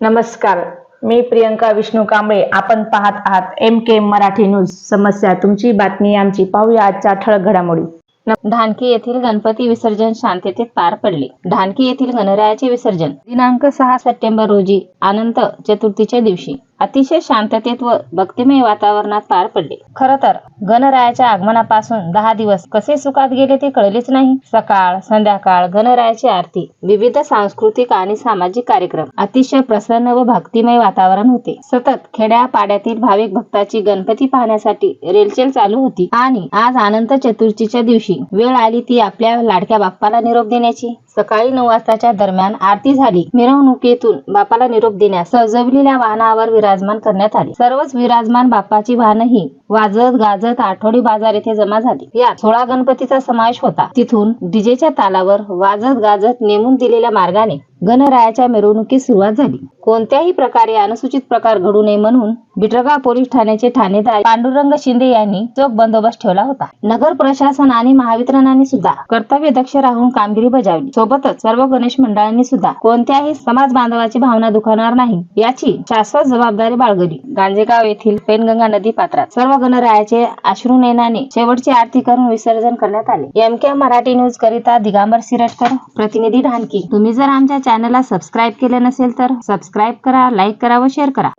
नमस्कार. मी प्रियंका विष्णू कांबळे. आपण पाहत आहात एम के मराठी न्यूज समस्या तुमची बातमी आमची. पाहूया आजच्या ठळक घडामोडी. ढानकी येथील गणपती विसर्जन शांततेत पार पडले. ढानकी येथील गणरायाचे विसर्जन दिनांक सहा सप्टेंबर रोजी अनंत चतुर्थीच्या दिवशी. अतिशय शांततेत व भक्तिमय वातावरणात पार पडले. खर तर गणरायाच्या आगमनापासून दहा दिवस कसे सुखात गेले ते कळलेच नाही. सकाळ संध्याकाळ गणरायाची आरती विविध सांस्कृतिक आणि सामाजिक कार्यक्रम अतिशय प्रसन्न व भक्तिमय वातावरण होते. सतत खेड्या पाड्यातील भाविक भक्ताची गणपती पाहण्यासाठी रेलचेल चालू होती आणि आज अनंत चतुर्थीच्या दिवशी वेळ आली ती आपल्या लाडक्या बाप्पाला निरोप देण्याची. सकाळी नऊ वाजताच्या दरम्यान आरती झाली. मिरवणुकीतून बापाला निरोप देण्यास सजवलेल्या वाहनावर विरा विराजमान करण्यात आले. सर्वच विराजमान बाप्पाची वाहनही वाजत गाजत आठवडी बाजार येथे जमा झाली. यात सोळा गणपतीचा समावेश होता. तिथून डीजेच्या तालावर वाजत गाजत नेमून दिलेल्या मार्गाने गणरायाच्या मिरवणुकीस सुरुवात झाली. कोणत्याही प्रकारे अनुसूचित प्रकार घडू नये म्हणून बिटरगा पोलीस ठाण्याचे ठाणेदार पांडुरंग शिंदे यांनी चोख बंदोबस्त ठेवला होता. नगर प्रशासन आणि महावितरणाने सुद्धा कर्तव्य दक्ष राहून कामगिरी बजावली. सोबतच सर्व गणेश मंडळांनी सुद्धा कोणत्याही समाज बांधवाची भावना दुखावणार नाही याची शाश्वत जबाबदारी बाळगली. गांजेगाव येथील पेनगंगा नदी पात्रात सर्व गणरायाचे अश्रू नयनाने शेवटची आरती करून विसर्जन करण्यात आले. एम के मराठी न्यूज करिता दिगंबर सिरटकर प्रतिनिधी ढानकी तुम्ही जर आमच्या चॅनलला सबस्क्राईब केले नसेल तर सबस्क्राईब करा लाईक करा व शेअर करा.